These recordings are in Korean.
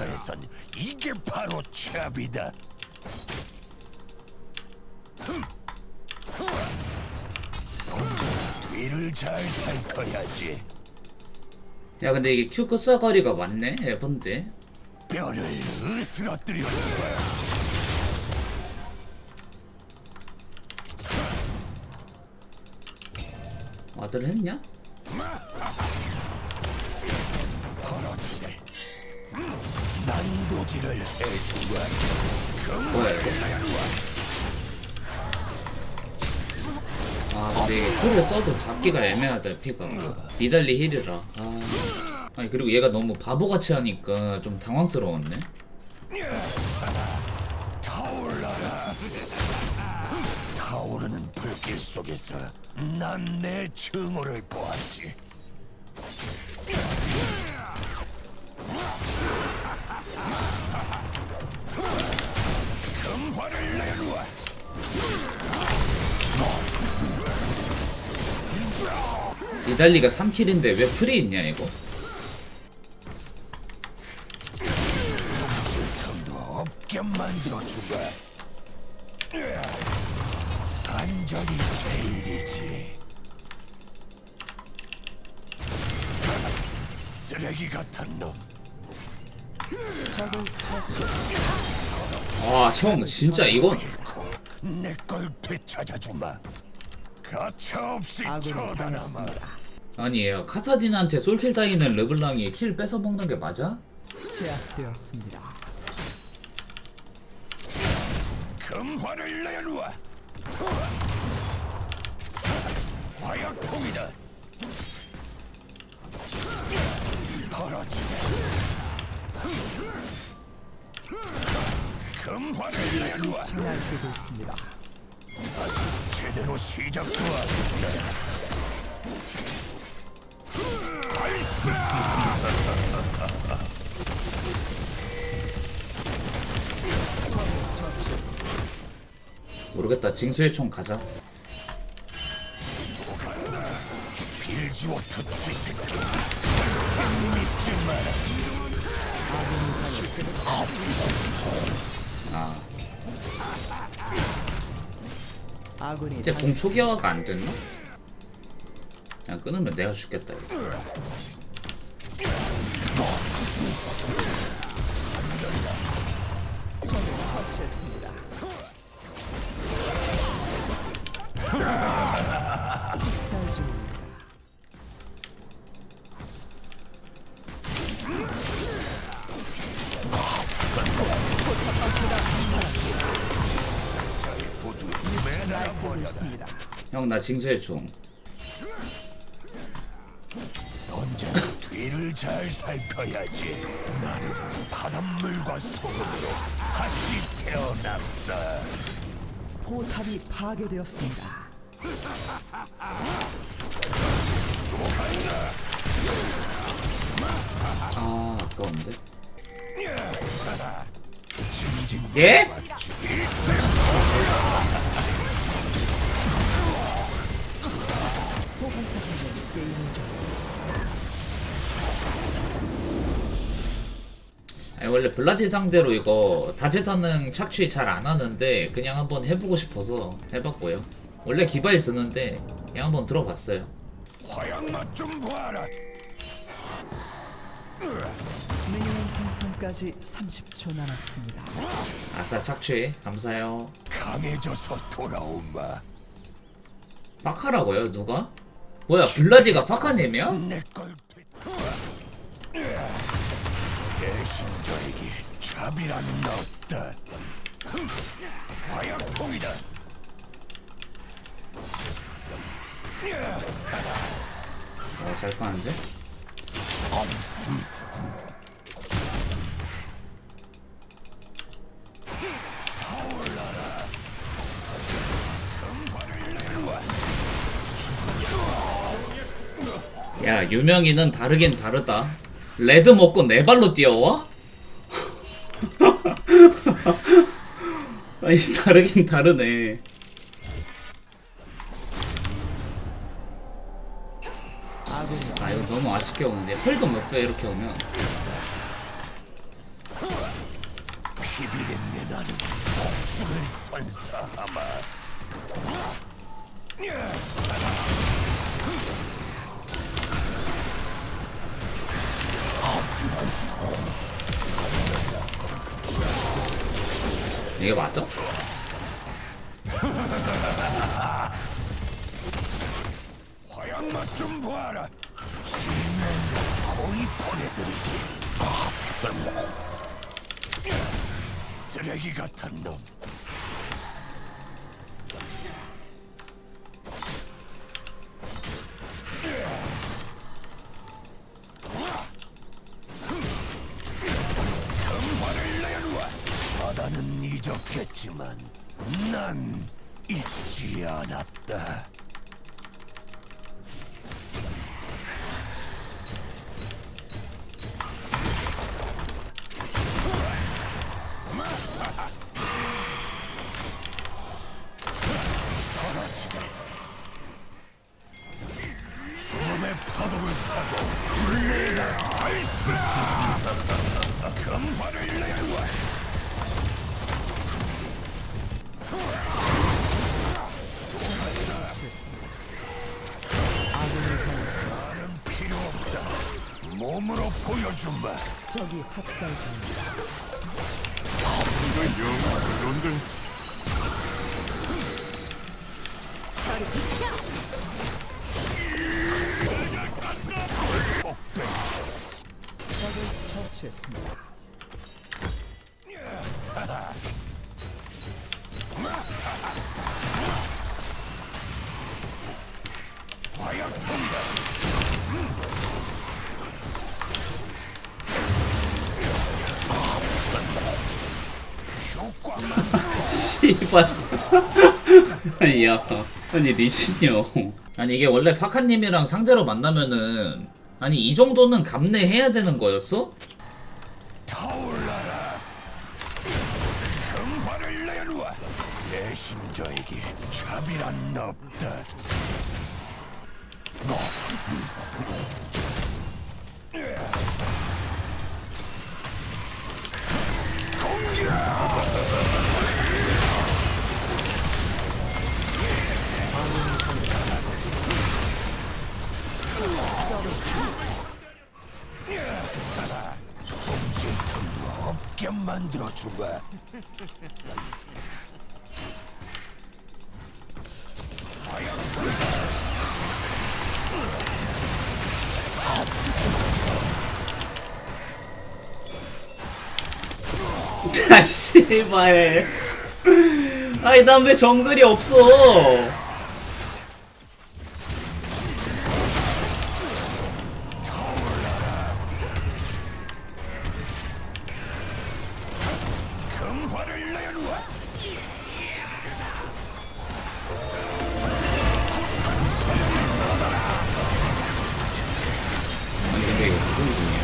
메타에선 이게 바로. 언제나 뒤를 잘 살펴야지. 야 근데 이게 큐 끝사거리가 맞네 에반데 뼈를 으스러뜨려 주마. 아들 했냐? 뭐야 이거 아 근데 힐을 써도 잡기가 애매하다 피가. 니달리 힐이라. 아. 아니 그리고 얘가 너무 바보같이 하니까 좀 당황스러웠네. 타올라라. 타오르는 불길 속에서 난 내 증오를 보았지. 화를. 니달리가 3킬인데 왜 프리 있냐 이거 틈도 없게 만들어 주마. 안전이 제일이지. 쓰레기 같은 놈. 아 형 진짜 이건 내걸 되찾아주마. 가차 없이 아군이 쳐다남아. 당했습니다. 아니 얘가 카사딘한테 솔킬 따이는 르블랑이 킬 뺏어 먹는 게 맞아? 제압되었습니다. 금화를 내놓아. 화약통이다. 벌어지네. 금화를 내놓아. 날뛰고 있습니다. 아직 제대로 시작도 안 했다. 발사! 모르겠다 징수의 총 가자 빌지워터 쥐새끼. 믿지 마라. 아 아군이 이제 공 초기화가 안 됐나? 그냥 끊으면 내가 죽겠다 이거. 형 나 징수의 총 언제나 뒤를 잘 살펴야지. 나는 바닷물과 소금으로 다시 태어났다. 포탑이 파괴되었습니다. 아 아까운데 징징 예? 원래 블라디 상대로 이거 다재타는 착취 잘 안 하는데 그냥 한번 해보고 싶어서 해봤고요 원래 기발 드는데 그냥 한번 들어봤어요 화양맛 좀 봐라. 미니언 생성까지 30초 남았습니다. 아싸 착취 감사해요 강해져서 돌아오마. 파카라고요 누가? 뭐야 블라디가 파카님이야? 내걸 내 심장에게 잡이라는 없다. 화약통이다. 아잘 까는데? 야 유명이는 다르긴 다르다 레드 먹고 네 발로 뛰어와? 아니 다르긴 다르네. 아 이거 너무 아쉽게 오는데. 펄도 몇 배 이렇게 오면. 비비린내 나는 복수를 선사하마. 이게 맞아? 화양 맛 좀 봐라. 시면 거의 보내드리지. 아, 쓰레기 같은 놈. 잊었겠지만 난 잊지 않았다. 나는 필요 없다. 몸으로 보여준다. 적이 학살 중입니다. 적을 처치했습니다. 씨발. 아니, 야. 아니, 리신이 형. 아니, 이게 원래 파카님이랑 상대로 만나면은, 아니, 이 정도는 감내해야 되는 거였어? 타올라라. 금화를 내놓아. 내 심저에게 차비란 없다. 숨쉴 없게 만들어주마. 아, 씨발. 아니, 난왜 정글이 없어? 근데 이거 무슨 중이야?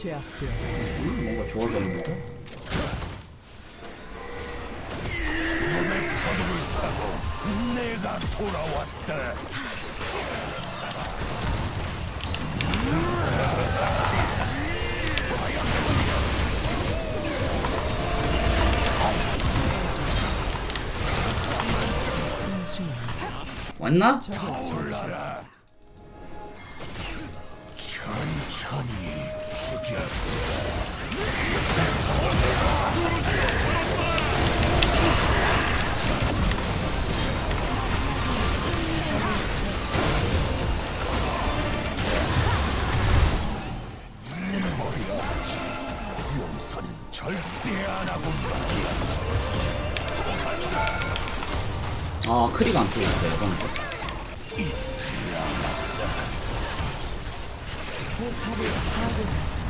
제압되었습니다. 뭔가 좋아졌는데? 몸의 파도를 타고 내가 돌아왔다. 왔나? 올라라. 아, 크리가 안 켜졌어, 이건. 포탑을 파괴했습니다.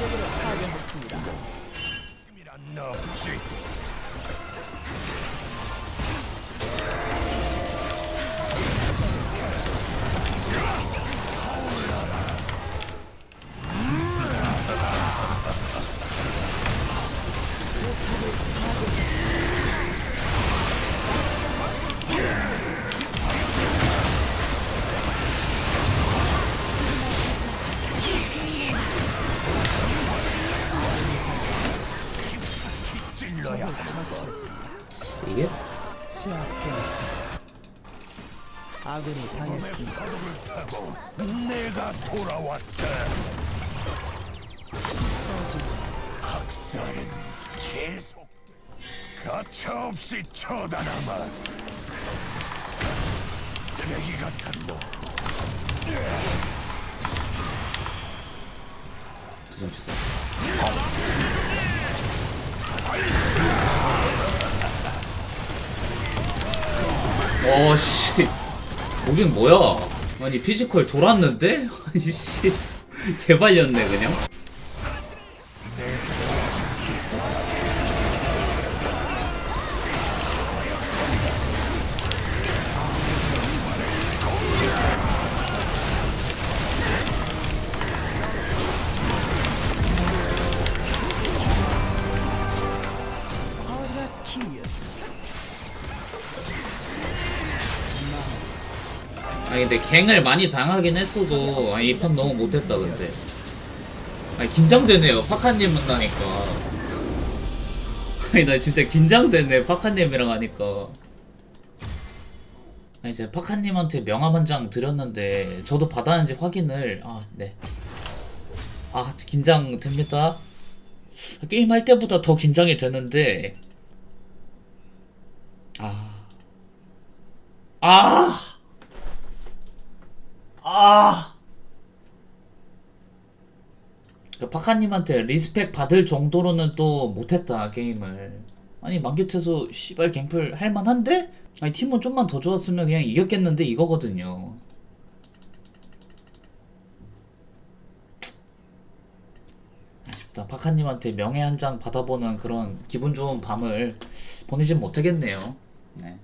적의 업적으로 파괴했습니다. 이게? 제압되었습니다. 아군이 당했습니다. 파도를 타고 내가 돌아왔다. 학살은 계속 가차없이 쳐다나마 쓰레기 같은 놈. 두정치다. 어씨 거긴 뭐야? 아니 피지컬 돌았는데? 아니 씨 개발렸네 그냥. 아니 근데 갱을 많이 당하긴 했어도 아니 이판 너무 못했다 근데. 아니 긴장되네요 파카님 만나니까. 아니 나 진짜 긴장되네 파카님이랑 하니까. 아니 이제 파카님한테 명함 한 장 드렸는데 저도 받았는지 확인을 아 네. 아 긴장됩니다. 게임 할 때보다 더 긴장이 되는데 아. 아. 아. 그 파카님한테 리스펙 받을 정도로는 또 못했다 게임을. 아니 만개체서 씨발 갱플 할만한데? 아니 팀은 좀만 더 좋았으면 그냥 이겼겠는데 이거거든요. 아쉽다. 파카님한테 명예 한 장 받아보는 그런 기분 좋은 밤을 보내진 못하겠네요. 네.